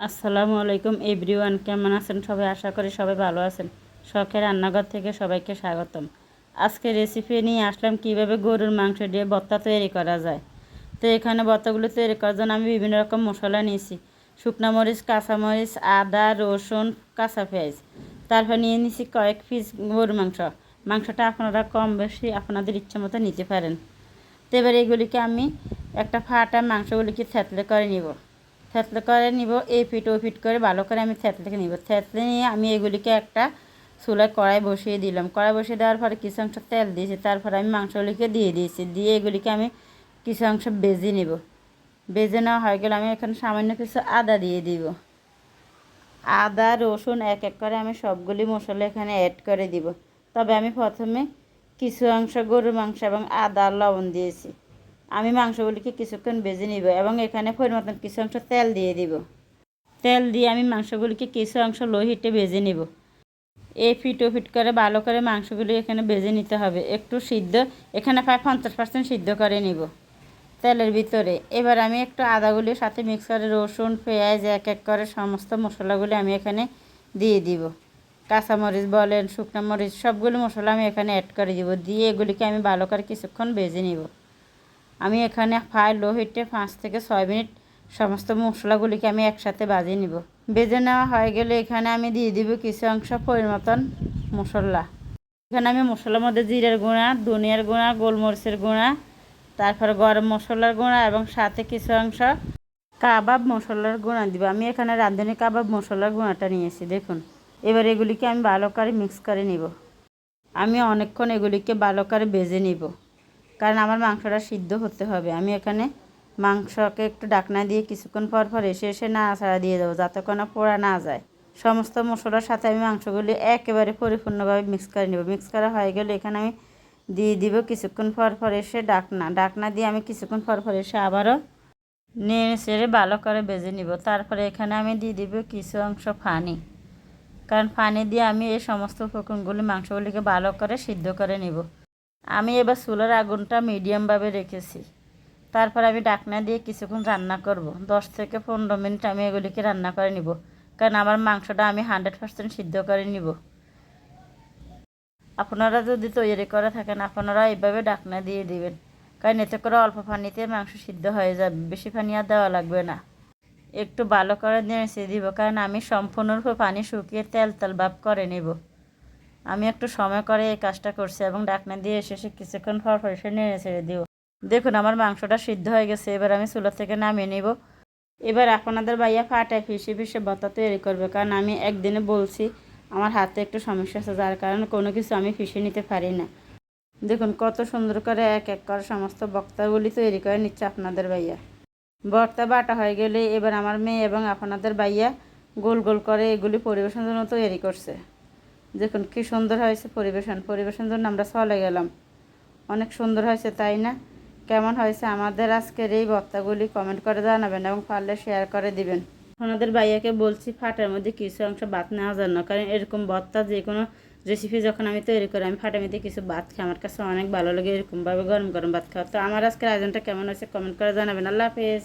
আসসালামু আলাইকুম এভরিওয়ান, কেমন আছেন সবাই? আশা করি সবাই ভালো আছেন। শখের রান্নাঘর থেকে সবাইকে স্বাগতম। আজকে রেসিপি নিয়ে আসলাম কীভাবে গরুর মাংস দিয়ে ভর্তা তৈরি করা যায়। তো এখানে ভর্তাগুলো তৈরি করার জন্য আমি বিভিন্ন রকম মশলা নিয়েছি। শুকনো মরিচ কাঁচামরিচ আদা, রসুন, কাঁচা পেঁয়াজ। তারপর নিয়ে নিয়েছি কয়েক পিস গরুর মাংস। মাংসটা আপনারা কম বেশি আপনাদের ইচ্ছা মতো নিতে পারেন। তো এবার এগুলিকে আমি একটা ফাটা মাংসগুলিকে থেতলে করে নিব। থেতলে করে নিব, এই ফিট ও ফিট করে ভালো করে আমি থেতলে নিব। থেতলে নিয়ে আমি এগুলিকে একটা চুলায় কড়াই বসিয়ে দিলাম। কড়াই বসিয়ে দেওয়ার পরে কিছু অংশ তেল দিয়েছি, তারপরে আমি মাংসগুলিকে দিয়ে দিয়েছি। দিয়ে এগুলিকে আমি কিছু অংশ বেজে নিব। বেজে নেওয়া হয়ে গেলে আমি এখানে সামান্য কিছু আদা দিয়ে দিব। আদা, রসুন এক এক করে আমি সবগুলি মশলা এখানে অ্যাড করে দিব। তবে আমি প্রথমে কিছু অংশ গরুর মাংস এবং আদা লবণ দিয়েছি। আমি মাংসগুলিকে কিছুক্ষণ ভেজে নিব এবং এখানে পরিমতন কিছু অংশ তেল দিয়ে দিব। তেল দিয়ে আমি মাংসগুলিকে কিছু অংশ লো হিটে ভেজে নিব। এই ফিট ও ফিট করে ভালো করে মাংসগুলি এখানে ভেজে নিতে হবে। একটু সিদ্ধ, এখানে প্রায় পঞ্চাশ পার্সেন্ট সিদ্ধ করে নিব তেলের ভিতরে। এবার আমি একটু আদাগুলির সাথে মিক্স করে রসুন, পেঁয়াজ, এক এক করে সমস্ত মশলাগুলি আমি এখানে দিয়ে দিব। কাঁচামরিচ বলেন, শুকনো মরিচ, সবগুলো মশলা আমি এখানে অ্যাড করে দিব। দিয়ে এগুলিকে আমি ভালো করে কিছুক্ষণ ভেজে নিব। আমি এখানে ফাই লো হিটে পাঁচ থেকে ছয় মিনিট সমস্ত মশলাগুলিকে আমি একসাথে বাজিয়ে নিব। বেজে নেওয়া হয়ে গেলে এখানে আমি দিয়ে দিব কিছু অংশ পরিমতন মশলা। এখানে আমি মশলার মধ্যে জিরের গুঁড়া, ধনিয়ার গুঁড়া, গোলমরিচের গুঁড়া, তারপর গরম মশলার গুঁড়া এবং সাথে কিছু অংশ কাবাব মশলার গুঁড়া দিব। আমি এখানে রাঁধুনি কাবাব মশলার গুঁড়াটা নিয়েছি, দেখুন। এবার এগুলিকে আমি ভালো করে মিক্স করে নিব। আমি অনেকক্ষণ এগুলিকে ভালো করে বেজে নিব। কারণ আমার মাংসটা সিদ্ধ হতে হবে। আমি এখানে মাংসকে একটু ডাকনা দিয়ে কিছুক্ষণ পর পর এসে এসে না নাড়াচাড়া দিয়ে দেবো, যাতে কোনো পোড়া না যায়। সমস্ত মশলার সাথে আমি মাংসগুলি একেবারে পরিপূর্ণভাবে মিক্স করে নেব। মিক্স করা হয়ে গেলে এখানে আমি দিয়ে দিব কিছুক্ষণ পর পর এসে ডাকনা। ডাকনা দিয়ে আমি কিছুক্ষণ পর পর এসে আবারও নিয়ে সেরে ভালো করে বেজে নিব। তারপরে এখানে আমি দিয়ে দিব কিছু অংশ পানি কারণ পানি দিয়ে আমি এই সমস্ত উপকরণগুলি, মাংসগুলিকে ভালো করে সিদ্ধ করে নিব। আমি এবার চুলার আগুনটা মিডিয়ামভাবে রেখেছি। তারপর আমি ডাকনা দিয়ে কিছুক্ষণ রান্না করব। দশ থেকে পনেরো মিনিট আমি এগুলিকে রান্না করে নিব। কারণ আমার মাংসটা আমি হান্ড্রেড পার্সেন্ট সিদ্ধ করে নিব। আপনারা যদি তৈরি করে থাকেন, আপনারা এইভাবে ডাকনা দিয়ে দিবেন। কারণ এতে করে অল্প পানিতে মাংস সিদ্ধ হয়ে যাবে। বেশি পানি আর দেওয়া লাগবে না। একটু ভালো করে নেড়ে দিব। কারণ আমি সম্পূর্ণরূপে পানি শুকিয়ে তেল তেল ভাব করে নেব। আমি একটু সময় করে এই কাজটা করছি এবং ডাকনা দিয়ে এসে এসে কিছুক্ষণ পর পর এসে নেড়ে ছেড়ে দিব দেখুন, আমার মাংসটা সিদ্ধ হয়ে গেছে, এবার আমি চুলা থেকে নামিয়ে নিব। এবার আপনাদের ভাইয়া ফাটায় ফিসে ফিসে বতা তৈরি করবে, কারণ আমি একদিনে বলছি আমার হাতে একটু সমস্যা আছে, যার কারণে কোনো কিছু আমি ফিসে নিতে পারি না। দেখুন, কত সুন্দর করে এক এক করে সমস্ত বক্তাগুলি তৈরি করে নিচ্ছে আপনাদের ভাইয়া। বর্তা বাটা হয়ে গেলে এবার আমার মেয়ে এবং আপনাদের ভাইয়া গোল গোল করে এগুলি পরিবেশনের জন্য তৈরি করছে। দেখুন কি সুন্দর হয়েছে পরিবেশন পরিবেশন জন্য আমরা চলে গেলাম। অনেক সুন্দর হয়েছে, তাই না? কেমন হয়েছে? আমাদের আজকের এই বর্তাগুলি কমেন্ট করে জানাবেন এবং পারলে শেয়ার করে দিবেন। আপনাদের ভাইয়াকে বলছি, ফাটার মধ্যে কিছু অংশ ভাত নেওয়া যায় না। কারণ এরকম বর্তা যে কোনো রেসিপি যখন আমি তৈরি করি, আমি ফাটার মধ্যে কিছু ভাত খাই। আমার কাছে অনেক ভালো লাগে এরকমভাবে গরম গরম ভাত খাওয়া। তো আমার আজকের আয়োজনটা কেমন হয়েছে কমেন্ট করে জানাবেন। আল্লাহ হাফেজ।